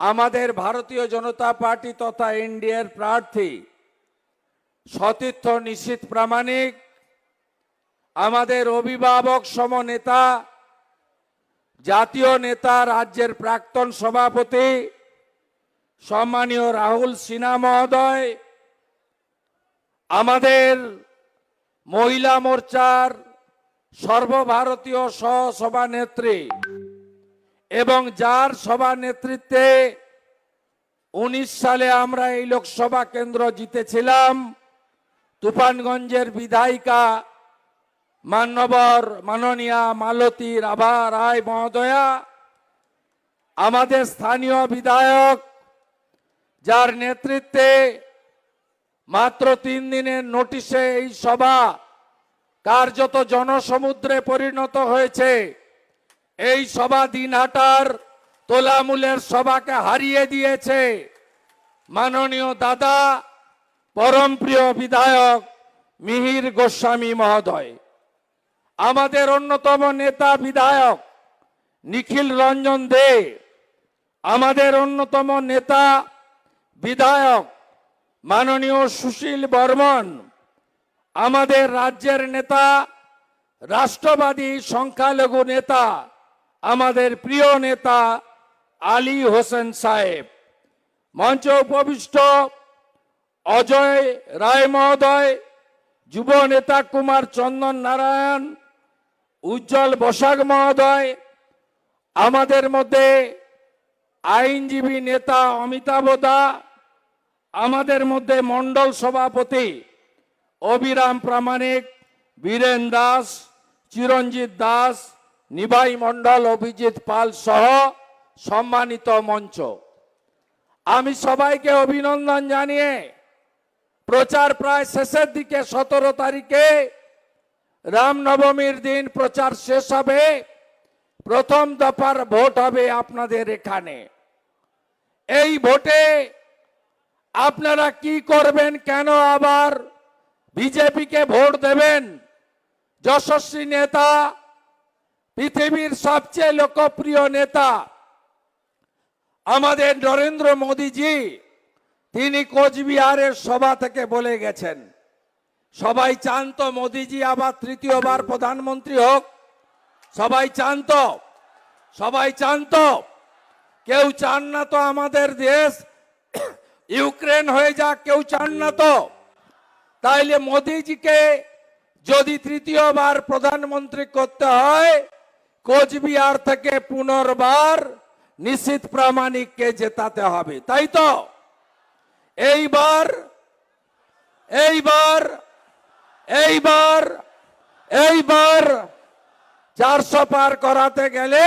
আমাদের ভারতীয় জনতা পার্টি তথা এনডিএর প্রার্থী সতীর্থ নিশ্চিত প্রামাণিক, আমাদের অভিভাবক সম নেতা জাতীয় নেতা রাজ্যের প্রাক্তন সভাপতি, সম্মানীয় রাহুল সিনহা মহোদয়, আমাদের মহিলা মোর্চার সর্বভারতীয় সহসভানেত্রী এবং যার সভা নেতৃত্বে উনিশ সালে আমরা এই লোকসভা কেন্দ্র জিতেছিলাম। তুফানগঞ্জের বিধায়িকা মান্যবর মাননীয়া মালতী রাভা রায় মহোদয়া, আমাদের স্থানীয় বিধায়ক, যার নেতৃত্বে মাত্র তিন দিনের নোটিশে এই সভা কার্যত জনসমুদ্রে পরিণত হয়েছে। এই সভা দিনহাটার তোলামূলের সভাকে হারিয়ে দিয়েছে মাননীয় দাদা, পরম প্রিয় বিধায়ক মিহির গোস্বামী মহোদয়। আমাদের অন্যতম নেতা বিধায়ক নিখিল রঞ্জন দে, আমাদের অন্যতম নেতা বিধায়ক মাননীয় সুশীল বর্মন, আমাদের রাজ্যের নেতা, রাষ্ট্রবাদী সংখ্যালঘু নেতা আমাদের প্রিয় নেতা আলী হোসেন সাহেব। মঞ্চ উপবিষ্ট অজয় রায় মহোদয় যুব নেতা কুমার চন্দন নারায়ণ, উজ্জ্বল বসাক মহোদয়, আমাদের মধ্যে আইনজীবী নেতা অমিতাভ দা, আমাদের মধ্যে মণ্ডল সভাপতি অবিরাম প্রামাণিক, বীরেন দাস, চিরঞ্জিত দাস নিভাই মণ্ডল, অভিজিৎ পাল সহ সম্মানিত মঞ্চ। আমি সবাইকে অভিনন্দন জানিয়ে প্রচার প্রায় শেষের দিকে সতেরো তারিখে রামনবমীর দিন প্রচার শেষ হবে। প্রথম দফার ভোট হবে আপনাদের এখানে। এই ভোটে আপনারা কি করবেন, কেন আবার বিজেপিকে ভোট দেবেন? যশস্বী নেতা পৃথিবীর সবচেয়ে লোকপ্রিয় নেতা আমাদের নরেন্দ্র মোদীজি, তিনি কোচবিহারের সভা থেকে বলে গেছেন। সবাই চান তো মোদীজি আবার তৃতীয়বার প্রধানমন্ত্রী হোক। সবাই চান তো, সবাই চান তো। কেউ চান না তো আমাদের দেশ। ইউক্রেন হয়ে যাক, কেউ চান না তো। তাইলে মোদিজিকে যদি তৃতীয়বার প্রধানমন্ত্রী করতে হয় কোচবিহার থেকে পুনর্বার নিশ্চিত প্রামাণিককে জেতাতে হবে, তাই তো? এইবার এইবার এইবার এইবার চারশো পার করাতে গেলে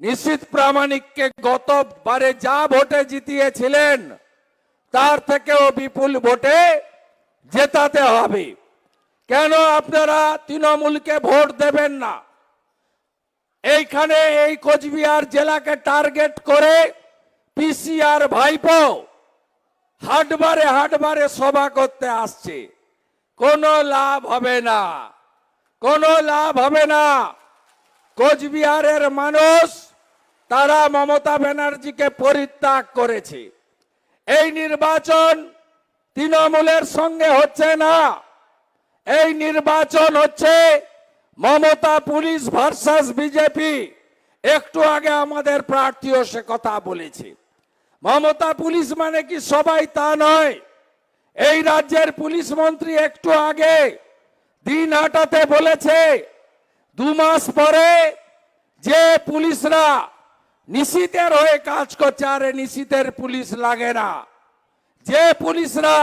নিশ্চিত প্রামাণিককে গতবারে যা ভোটে জিতিয়েছিলেন, তার থেকেও বিপুল ভোটে জেতাতে হবে। কেন আপনারা তৃণমূলকে ভোট দেবেন না? এইখানে এই কোচবিহার জেলাকে টার্গেট করে পিসিআর ভাইপো হাটবারে হাটবারে সভা করতে আসছে। কোনো লাভ হবে না। কোনো লাভ হবে না। কোচবিহারের মানুষ, তারা মমতা ব্যানার্জিকে পরিত্যাগ করেছে। এই নির্বাচন তৃণমূলের সঙ্গে হচ্ছে না। এই নির্বাচন হচ্ছে মমতা পুলিশ ভার্সাস বিজেপি, একটু আগে আমাদের প্রার্থীও সে কথা বলেছে। মমতা পুলিশ মানে কি সবাই তা নয়। এই রাজ্যের পুলিশ মন্ত্রী একটু আগে দিন হাটাতে বলেছে, দু মাস পরে যে পুলিশরা নিশীতের হয়ে কাজ করছে, আর নিশীতের পুলিশ লাগে না। যে পুলিশরা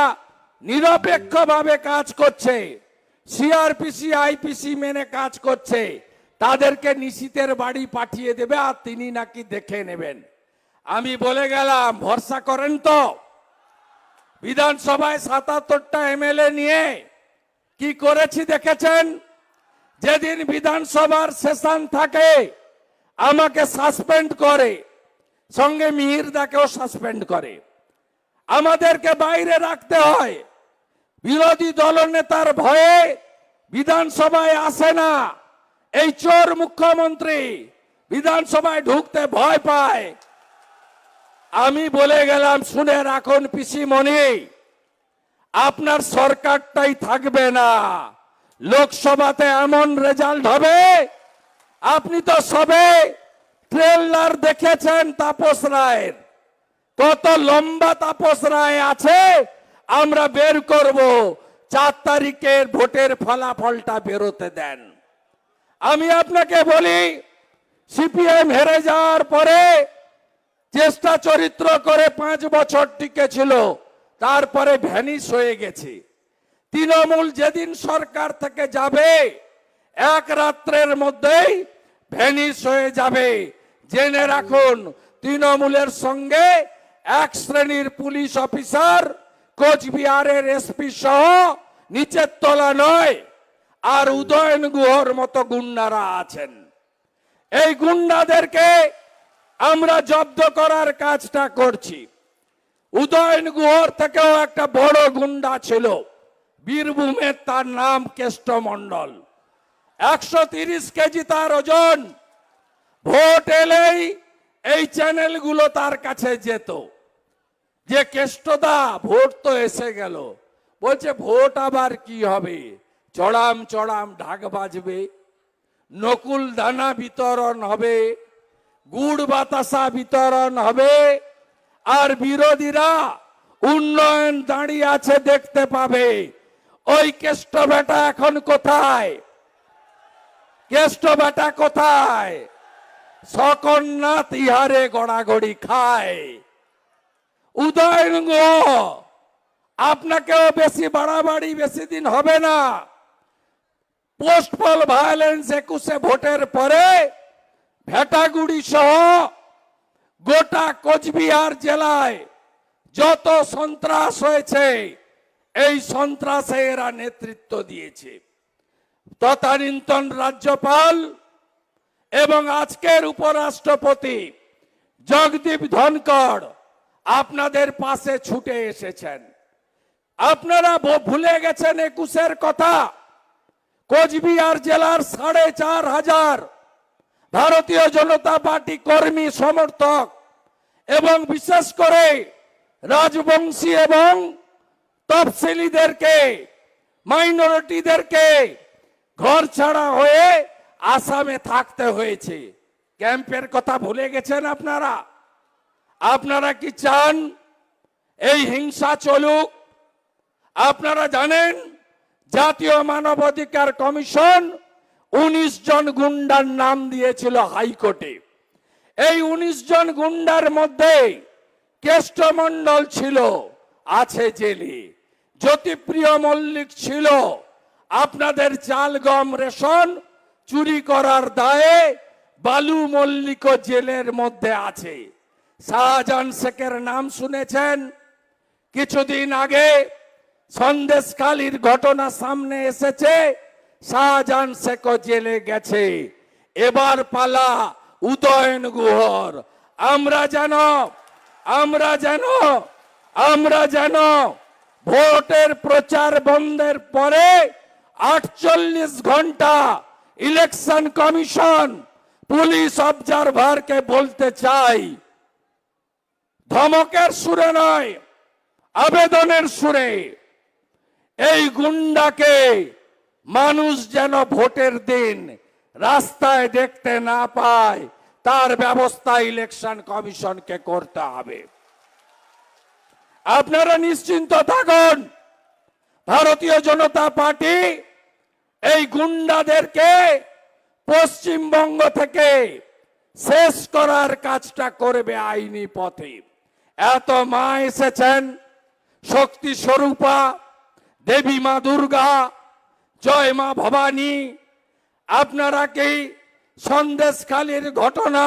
নিরপেক্ষভাবে কাজ করছে সিআরপিসি আইপিসি মেনে কাজ করছে। তাদেরকে নিশীতের বাড়ি পাঠিয়ে দেবে আর তিনি নাকি দেখে নেবেন। আমি বলে গেলাম, ভরসা করেন তো। বিধানসভায় সাতাত্তরটা এমএলএ নিয়ে কি করেছি দেখেছেন? যেদিন বিধানসভার সেশন থাকে, আমাকে সাসপেন্ড করে। সঙ্গে মিহিরদাকেও সাসপেন্ড করে। আমাদেরকে বাইরে রাখতে হয়। বিরোধী দলনেতার ভয়ে বিধানসভায় আসে না। এই চোর মুখ্যমন্ত্রী বিধানসভায় ঢুকতে ভয় পায়। আমি বলে গেলাম, শুনে রাখুন পিসিমণি, আপনার সরকারটাই থাকবে না। লোকসভাতে এমন রেজাল্ট হবে, আপনি তো সবে ট্রেলার দেখেছেন তাপস রায়ের। কত লম্বা তাপস রায় আছে আমরা বের করব। চার তারিখের ভোটের ফলাফলটা বেরোতে দেন। আমি আপনাকে বলি, সিপিএম হেরে যাওয়ার পরে চেষ্টা চরিত্র করে পাঁচ বছর টিকেছিল, তারপরে ভ্যানিশ হয়ে গেছে। তৃণমূল যেদিন সরকার থেকে যাবে, এক রাত্রের মধ্যেই ভ্যানিশ হয়ে যাবে। জেনে রাখুন, তৃণমূলের সঙ্গে এক শ্রেণির পুলিশ অফিসার কোচবিহারের এসপি সহ নিচের তলা নয়, আর উদয়ন গুহর মতো গুন্ডারা আছেন। এই গুন্ডাদেরকে আমরা জব্দ করার কাজটা করছি। উদয়ন গুহর থেকেও একটা বড় গুন্ডা ছিল বীরভূমের তার নাম কেষ্ট মন্ডল একশো তিরিশ কেজি তার ওজন। ভোট এলেই এই চ্যানেলগুলো তার কাছে যেত। যে কেষ্টদা ভোট তো এসে গেল। বলছে, ভোট আবার কি হবে? চড়াম চড়াম ঢাক বাজবে, নকুল দানা বিতরণ হবে, গুড় বাতাসা বিতরণ হবে, আর বিরোধীরা উন্নয়ন দাঁড়িয়ে আছে দেখতে পাবে। ওই কেষ্ট বেটা এখন কোথায়? কেষ্ট বেটা কোথায়? সকন্যা তিহারে গড়াগড়ি খায়। উদয়ন গো, আপনাকেও বেশি বাড়াবাড়ি, বেশি দিন হবে না। পোস্টপল ভায়োলেন্স একুশে ভোটের পরে ভেটাগুড়ি সহ গোটা কোচবিহার জেলায় যত সন্ত্রাস হয়েছে, এই সন্ত্রাসে এরা নেতৃত্ব দিয়েছে। তদানীন্তন রাজ্যপাল এবং আজকের উপরাষ্ট্রপতি জগদীপ ধনকর আপনাদের পাশে ছুটে এসেছেন। আপনারা ভুলে গেছেন একুশের কথা। কোচবিহার জেলার সাড়ে চার হাজার ভারতীয় জনতা পার্টি কর্মী, সমর্থক এবং বিশেষ করে রাজবংশী এবং তফসিলিদেরকে, মাইনরিটিদেরকে ঘর ছাড়া হয়ে আসামে থাকতে হয়েছে। ক্যাম্পের কথা ভুলে গেছেন আপনারা? আপনারা কি চান এই হিংসা চলুক? আপনারা জানেন জাতীয় মানবাধিকার কমিশন উনিশ জন গুন্ডার নাম দিয়েছিল হাইকোর্টে। এই উনিশ জন গুন্ডার মধ্যে কেষ্টমণ্ডল ছিল, আছে জেলে। জ্যোতিপ্রিয় মল্লিক ছিল, আপনাদের চাল গম রেশন চুরি করার দায়ে বালু মল্লিক জেলের মধ্যে আছে। শাহজাহান শেখের নাম শুনেছেন। কিছুদিন আগে সন্দেশকালীর ঘটনা সামনে এসেছে। শাহজাহান শেখ জেলে গেছে। এবার পালা উদয়ন গুহর। আমরা যেন আমরা যেন আমরা যেন ভোটের প্রচার বন্ধের পরে আটচল্লিশ ঘণ্টা ইলেকশন কমিশন পুলিশ অবজারভারকে বলতে চাই। ধমকের সুরে নয়, আবেদনের সুরে। এই গুন্ডাকে মানুষ যেন ভোটের দিন রাস্তায় দেখতে না পায়, তার ব্যবস্থা ইলেকশন কমিশনকে করতে হবে। আপনারা নিশ্চিন্ত থাকুন, ভারতীয় জনতা পার্টি এই গুন্ডাদেরকে পশ্চিমবঙ্গ থেকে শেষ করার কাজটা করবে আইনি পথে। এত মা এসেছেন, শক্তি স্বরূপা, দেবী মা দুর্গা, জয় মা ভবানী। আপনারা কি সন্দেশখালীর ঘটনা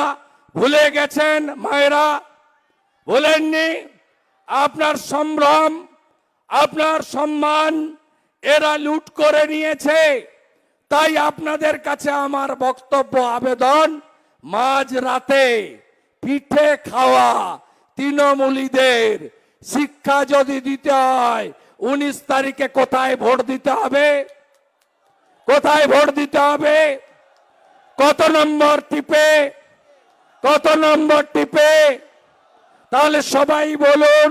ভুলে গেছেন মায়েরা? বলেননি? আপনার সম্ভ্রম, আপনার সম্মান এরা লুট করে নিয়েছে। তাই আপনাদের কাছে আমার বক্তব্য, আবেদন, মাঝ রাতে পিঠে খাওয়া তৃণমূলীদের শিক্ষা যদি দিতে হয়, উনিশ তারিখে কোথায় ভোট দিতে হবে? কোথায় ভোট দিতে হবে? কত নম্বর টিপে? কত নম্বর টিপে? তাহলে সবাই বলুন,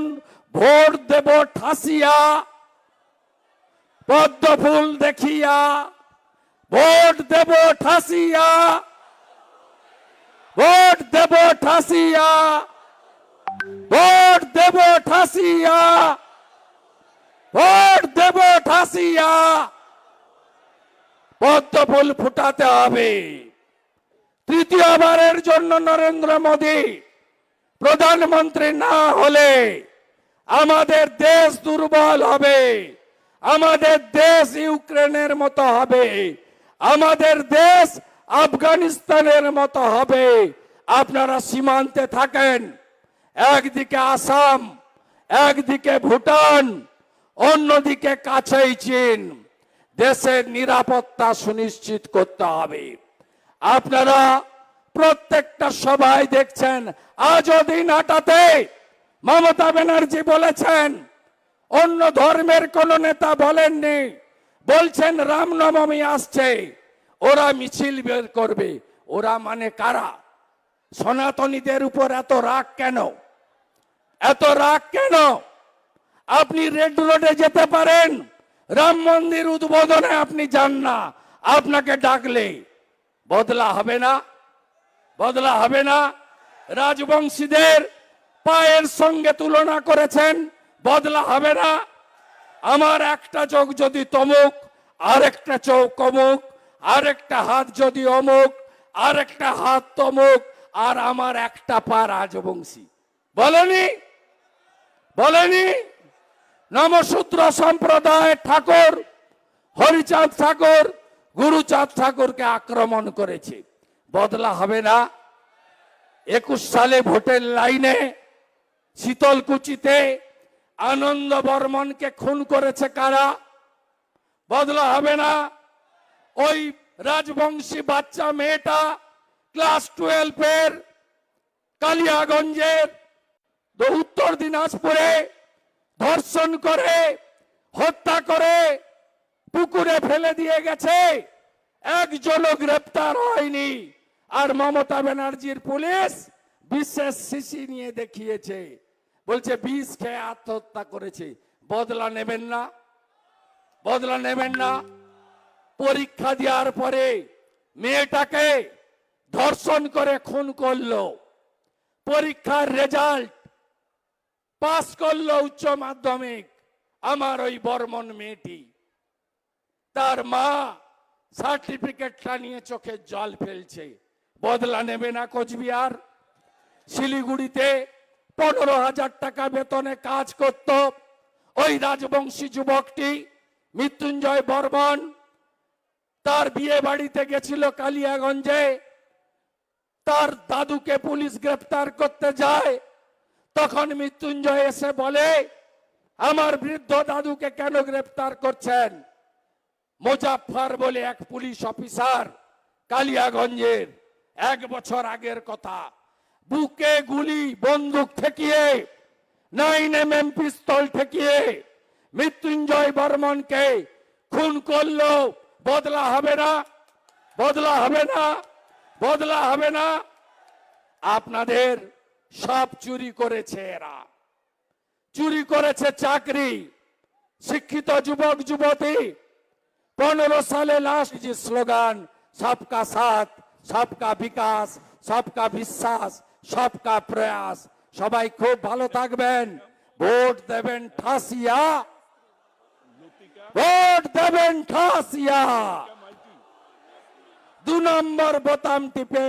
ভোট দেব ঠাসিয়া, পদ্ম ফুল দেখিয়া, ভোট দেব ঠাসিয়া, ভোট দেব ঠাসিয়া। ভোট দেব ঠাসিয়া। ভোট দেব ঠাসিয়া। পদ্ম ফুল ফুটাতে হবে। তৃতীয়বারের জন্য নরেন্দ্র মোদী প্রধানমন্ত্রী না হলে আমাদের দেশ দুর্বল হবে, আমাদের দেশ ইউক্রেনের মতো হবে, আমাদের দেশ আফগানিস্তানের মতো হবে। আপনারা সীমান্তে থাকেন। একদিকে আসাম, একদিকে ভুটান, অন্যদিকে কাছেই চীন। দেশের নিরাপত্তা সুনিশ্চিত করতে হবে। আপনারা প্রত্যেকটা সবাই দেখছেন, আজও দিন আটাতে মমতা ব্যানার্জি বলেছেন, অন্য ধর্মের কোন নেতা বলেননি, বলছেন রামনবমী আসছে, ওরা মিছিল বের করবে। ওরা মানে কারা? সনাতনীদের উপর এত রাগ কেন? এত রাগ কেন? আপনি রেড রোডে যেতে পারেন, রাম মন্দির উদ্বোধনে আপনি যান না, আপনাকে ডাকলে। বদলা হবে না, বদলা হবে না। রাজবংশীদের পায়ের সঙ্গে তুলনা করেছেন, বদলা হবে না। আমার একটা চোখ যদি তমুক, আরেকটা চোখ অমুক, আরেকটা হাত যদি অমুক, আরেকটা হাত তমুক, আর আমার একটা পা রাজবংশী। বলেনি? বলেনি? নমসূত্র সম্প্রদায় ঠাকুর, হরিচাঁদ ঠাকুর, গুরুচাঁদ ঠাকুরকে আক্রমণ করেছে। বদলা হবে না। একুশ সালে ভোটের লাইনে শীতলকুচিতে আনন্দ বর্মনকে খুন করেছে কারা? বদলা হবে না। ওই রাজবংশী বাচ্চা মেয়েটা ক্লাস টুয়েলভের কালিয়াগঞ্জের উত্তর দিনাজপুরে ধর্ষণ করে, হত্যা করে, পুকুরে ফেলে দিয়ে গেছে। একজনও গ্রেপ্তার হয়নি। আর মমতা ব্যানার্জির পুলিশ বিশেষ শিশি নিয়ে দেখিয়েছে। বলছে, বিষ খেয়ে আত্মহত্যা করেছে। বদলা নেবেন না। বদলা নেবেন না। পরীক্ষা দেওয়ার পরে মেয়েটাকে ধর্ষণ করে খুন করল। পরীক্ষার রেজাল্ট পাস করল উচ্চ মাধ্যমিক, আমার ওই বর্মন মেয়েটি। তার মা সার্টিফিকেটটা নিয়ে চোখে জল ফেলছে। বদলা নেবে না কোচবিহার। শিলিগুড়িতে পনেরো হাজার টাকা বেতনে কাজ করত। ওই রাজবংশী যুবকটি মৃত্যুঞ্জয় বর্মন, তার বিয়ে বাড়িতে গেছিল কালিয়াগঞ্জে। তার দাদুকে পুলিশ গ্রেফতার করতে যায়। তখন মৃত্যুঞ্জয় এসে বলে, আমার বৃদ্ধ দাদুকে কেন গ্রেফতার করছেন? মোজাফফর বলে, এক পুলিশ অফিসার কালিয়াগঞ্জের, এক বছর আগের কথা। বুকে গুলি, বন্দুক ঠেকিয়ে নাইন এম এম পিস্তল ঠেকিয়ে মৃত্যুঞ্জয় বর্মনকে খুন করল। বদলা হবে না, বদলা হবে না, বদলা হবে না। আপনাদের সব চুরি করেছে এরা। চুরি করেছে চাকরি, শিক্ষিত যুবক, যুবতী। পনেরো সালে লাস্ট যে স্লোগান, সবকা সাথ, সবকা বিকাশ, সবকা বিশ্বাস, সবকা প্রয়াস। সবাই খুব ভালো থাকবেন। ভোট দেবেন ঠাসিয়া। ভোট দেবেন ঠাসিয়া। দু নম্বর বোতাম টিপে